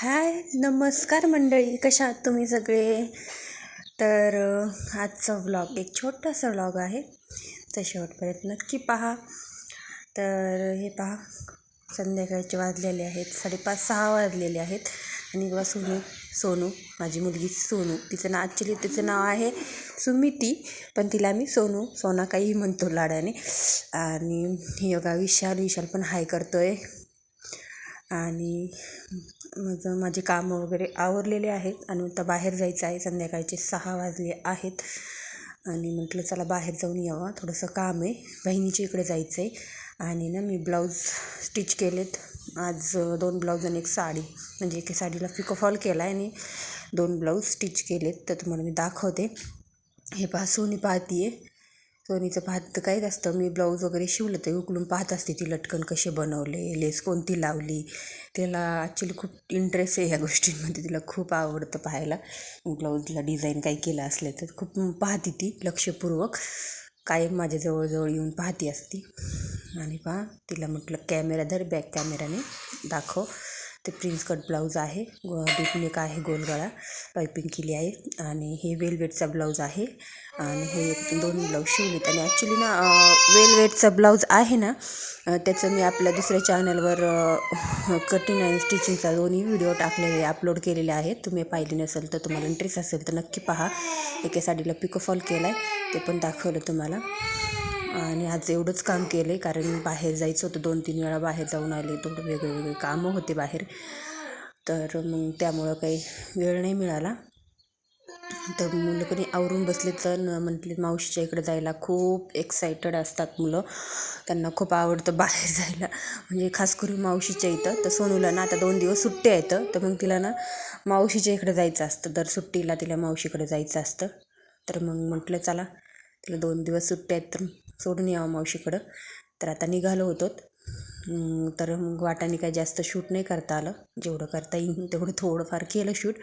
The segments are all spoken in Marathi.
हाय नमस्कार मंडळी कशा आहात तुम्ही सगळे? तर आजचं आजचा व्लॉग एक छोटासा व्लॉग आहे. तर शेवटपर्यंत नक्की पहा. तर हे पहा संध्याकाळचे वाजलेले आहेत साडेपाच सहा वाजलेले आहेत. आणि बा सोनू सोनू माझी मुलगी सोनू तिचं नाव ॲक्च्युली तिचं नाव आहे सुमिती पण तिला मी सोनू सोना काही म्हणतो लाडाने. आणि योगा विशाल विशाल पण हाय करतो आहे आणि माझं माझे कामं वगैरे आवरलेले आहेत आणि आता बाहेर जायचं आहे. संध्याकाळचे सहा वाजले आहेत आणि म्हटलं चला बाहेर जाऊन यावं. थोडंसं काम आहे. बहिणीच्या इकडे जायचं आहे. आणि ना मी ब्लाऊज स्टिच केलेत. आज दोन ब्लाऊज आणि एक साडी. म्हणजे एका साडीला पिको फॉल केला आहे आणि दोन ब्लाऊज स्टिच केलेत. तर तुम्हाला मी दाखवते. हे पहा सोनी पाहती आहे सोनीचं पाहत तर काहीच असतं. मी ब्लाऊज वगैरे शिवलं ते उकलून पाहत असते ती लटकन कसे बनवले लेस कोणती लावली. तिला ॲक्च्युली खूप इंटरेस्ट आहे ह्या गोष्टींमध्ये. तिला खूप आवडतं पाहायला. ब्लाऊजला डिझाईन काही केलं असले तर खूप पाहते ती लक्षपूर्वक. कायम माझ्या जवळजवळ येऊन पाहती असती. आणि पहा तिला म्हटलं कॅमेरा धर बॅक कॅमेराने दाखव. ते प्रिन्स कट ब्लाऊज आहे गो डीप नेक आहे गोलगळा पायपिंग केली आहे आणि हे वेलवेटचा ब्लाऊज आहे आणि हे दोन ब्लाऊज शिवलेत. आणि ॲक्च्युली ना वेलवेटचा ब्लाऊज आहे ना त्याचं मी आपल्या दुसऱ्या चॅनलवर कटिंग आणि स्टिचिंगचा दोन्ही व्हिडिओ टाकलेले अपलोड केलेले आहेत. तुम्ही पाहिले नसेल तर तुम्हाला इंटरेस्ट असेल तर नक्की पहा. एका साडीला पिकोफॉल केला आहे ते पण दाखवलं तुम्हाला. आणि आज एवढंच काम केलं आहे कारण बाहेर जायचं होतं. दोन तीन वेळा बाहेर जाऊन आले थोडं वेगळे वेगळे कामं होते बाहेर. तर मग त्यामुळं काही वेळ नाही मिळाला. तर मुलं कधी आवरून बसले तर न म्हटले मावशीच्या इकडे जायला खूप एक्सायटेड असतात मुलं. त्यांना खूप आवडतं बाहेर जायला. म्हणजे खास करून मावशीच्या इथं. तर सोनूला ना आता दोन दिवस सुट्टी आहेत. तर मग तिला ना मावशीच्या इकडे जायचं असतं. दर सुट्टीला तिला मावशीकडे जायचं असतं. तर मग म्हटलं चला. तिला दोन दिवस सुट्ट्या आहेत तर सोडून यावं मावशीकडं. तर आता निघालो होतो. तर मग वाटाने काही जास्त शूट नाही करता आलं. जेवढं करता येईल तेवढं थोडंफार केलं शूट.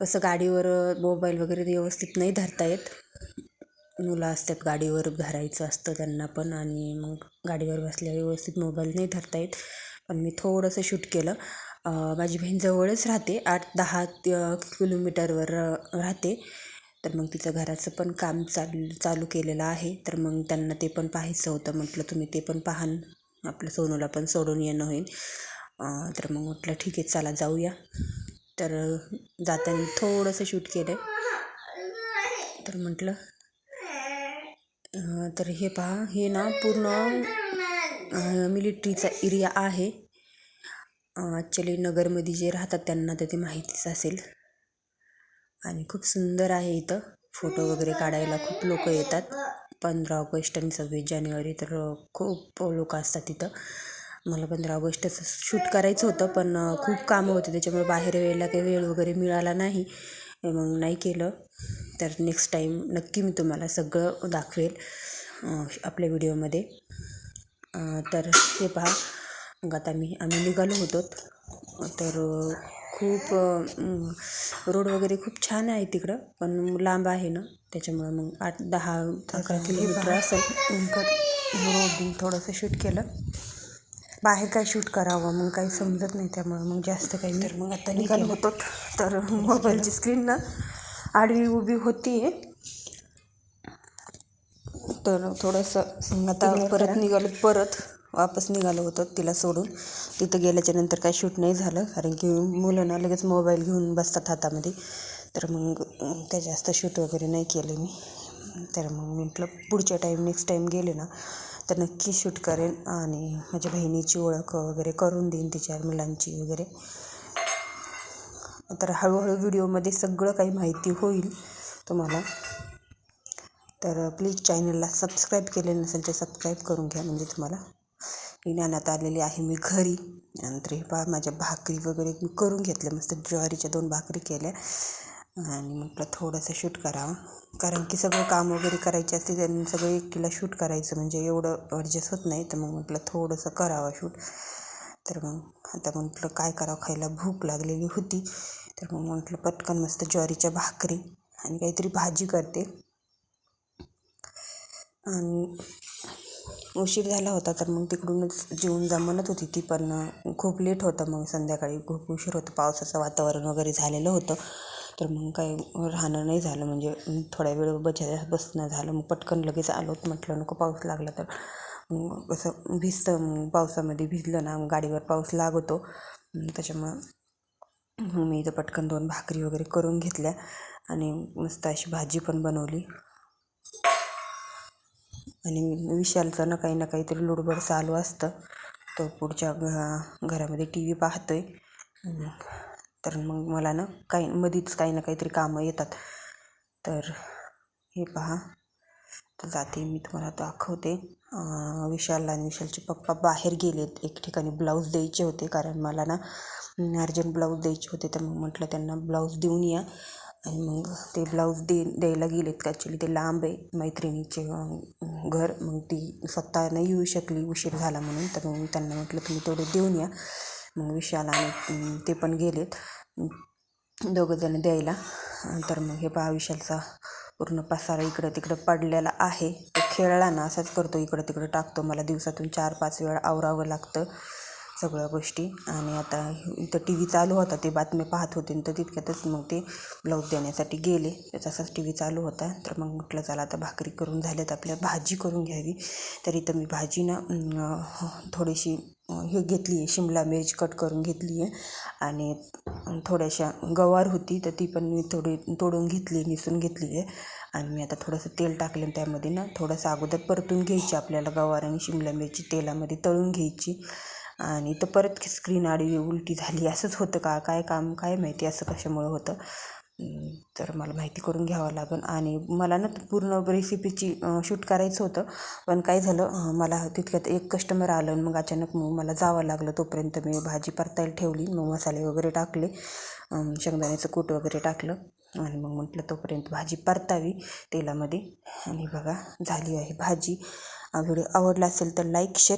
कसं गाडीवर मोबाईल वगैरे व्यवस्थित नाही धरता येत. मुलं असतात गाडीवर धरायचं असतं त्यांना पण आणि मग गाडीवर बसल्या व्यवस्थित मोबाईल नाही धरता येत. पण मी थोडंसं शूट केलं. माझी बहीण जवळच राहते आठ दहा किलोमीटरवर राहते. तर मग तिचं घराचं पण काम चालू चालू केलेलं आहे. तर मग त्यांना ते पण पाहायचं होतं. म्हटलं तुम्ही ते पण पाहान आपलं सोनूला पण सोडून येणं होईल. तर मग म्हटलं ठीक आहे चला जाऊया. तर जाताना थोडंसं शूट केलं तर म्हटलं तर हे पहा हे ना पूर्ण मिलिटरीचा एरिया आहे. ॲक्च्युली नगरमध्ये जे राहतात त्यांना तर ते माहितीच असेल. आणि खूप सुंदर आहे इथं. फोटो वगैरे काढायला खूप लोक येतात. पंधरा ऑगस्ट आणि सव्वीस जानेवारी तर खूप लोक असतात तिथं मला पंधरा ऑगस्टचं शूट करायचं होतं पण खूप कामं होते. त्याच्यामुळे बाहेर वेळेला काही वेळ वगैरे मिळाला नाही. मग नाही केलं. तर नेक्स्ट टाईम नक्की मी तुम्हाला सगळं दाखवेल आपल्या व्हिडिओमध्ये. तर हे पहा. मग आता मी आम्ही निघालो होतो. तर खूप रोड वगैरे खूप छान आहे तिकडं पण लांब आहे ना त्याच्यामुळं मग आठ दहा अकरा किलोमीटर असेल. रोड थोडंसं शूट केलं. बाहेर काय शूट करावं मग काही समजत नाही त्यामुळं मग जास्त काही तर मग आता निघालो होतो. तर मोबाईलची स्क्रीन ना आडवी उभी होती. तर थोडंसं आता परत निघालो परत. वापस निघालो होतो तिला सोडून. तिथं गेल्याच्यानंतर काही शूट नाही झालं कारण की मुलं ना लगेच मोबाईल घेऊन बसतात हातामध्ये. तर मग अं, काही जास्त शूट वगैरे नाही केले मी. तर मग म्हटलं पुढच्या टाईम नेक्स्ट टाईम गेले ना तर नक्की शूट करेन आणि माझ्या बहिणीची ओळख वगैरे करून देईन तिच्या मुलांची वगैरे. तर हळूहळू व्हिडिओमध्ये सगळं काही माहिती होईल तुम्हाला. तर प्लीज चॅनलला सबस्क्राईब केले नसेल तर सबस्क्राईब करून घ्या म्हणजे तुम्हाला. विज्ञानात आलेली आहे मी घरी. नंतर हे पहा माझ्या भाकरी वगैरे मी करून घेतल्या मस्त ज्वारीच्या दोन भाकरी केल्या. आणि म्हटलं थोडंसं शूट करावं. कारण की सगळं काम वगैरे करायचे असते त्यांनी सगळं एकटीला शूट करायचं म्हणजे एवढं ॲडजस्ट होत नाही. तर मग म्हटलं थोडंसं करावं शूट. तर मग आता म्हटलं काय करावं खायला भूक लागलेली होती. तर मग म्हटलं पटकन मस्त ज्वारीच्या भाकरी आणि काहीतरी भाजी करते. आणि उशीर झाला होता तर मग तिकडूनच जेवून जा म्हणत होती ती पण खूप लेट होतं. मग संध्याकाळी खूप उशीर होतं. पावसाचं वातावरण वगैरे झालेलं होतं. तर मग काही राहणं नाही झालं. म्हणजे थोड्या वेळ बजा बसणं झालं. मग पटकन लगेच आलोत म्हटलं नको पाऊस लागला तर. मग असं भिजतं. मग पावसामध्ये भिजलं ना मग गाडीवर पाऊस लागतो. त्याच्यामुळं मग मी इथं पटकन दोन भाकरी वगैरे करून घेतल्या. आणि मस्त अशी भाजी पण बनवली. आणि विशालचं ना काही ना काहीतरी लुडबड चालू असतं. तो पुढच्या घ घरामध्ये टी व्ही पाहतो आहे तर मग मला ना काही मधीच काही ना काहीतरी कामं येतात. तर हे पहा. तर जाते मी तुम्हाला दाखवते. विशाल विशालला आणि विशालचे पप्पा बाहेर गेलेत. एक ठिकाणी ब्लाऊज द्यायचे होते. कारण मला ना अर्जंट ब्लाऊज द्यायचे होते. तर मग म्हटलं त्यांना ब्लाऊज देऊन या. आणि मग ते ब्लाऊज दे द्यायला गेलेत का? ॲक्च्युली ते लांब आहे. मैत्रिणीचे घर. मग ती स्वतः नाही येऊ शकली. उशीर झाला म्हणून. तर मग मी त्यांना म्हटलं तुम्ही तेवढे देऊन या. मग विशाल आणि ते पण गेलेत. दोघंजणं द्यायला. तर मग हे पहा विशालचा पूर्ण पसारा इकडं तिकडं पडलेला आहे. तो खेळला ना असाच करतो. इकडं तिकडं टाकतो. मला दिवसातून चार पाच वेळा आवरावं लागतं. सगळ्या गोष्टी. आणि आता इथं टी व्ही चालू होता ते बातम्या पाहत होते तर तितक्यातच मग ते ब्लाऊज देण्यासाठी गेले. तसाच टी व्ही चालू होता. तर मग म्हटलं चला आता भाकरी करून झाल्यात आपल्या भाजी करून घ्यावी. तर इथं मी भाजी ना थोडीशी हे घेतली आहे शिमला मिरच कट करून घेतली आहे आणि थोड्याशा गवार होती तर ती पण मी थोडी तोडून घेतली निसून घेतली आहे आणि मी आता थोडंसं तेल टाकलं त्यामध्ये ना थोडंसं अगोदर परतून घ्यायची आपल्याला गवार आणि शिमला मिरची तेलामध्ये तळून घ्यायची. आणि तर परत स्क्रीन आडवी उलटी झाली. असंच होतं का? काय काम? काय माहिती असं कशामुळं होतं? तर मला माहिती करून घ्यावं लागेल. आणि मला ना पूर्ण रेसिपीची शूट करायचं होतं. पण काय झालं मला तितक्यात एक कस्टमर आलं आणि मग अचानक मग मला जावं लागलं. तोपर्यंत मी भाजी परतायला ठेवली. मग मसाले वगैरे टाकले. शेंगदाण्याचं कूट वगैरे टाकलं. आणि मग म्हटलं तोपर्यंत भाजी परतावी तेलामध्ये. आणि बघा झाली आहे भाजी. व्हिडिओ आवडला असेल तर लाईक शेअर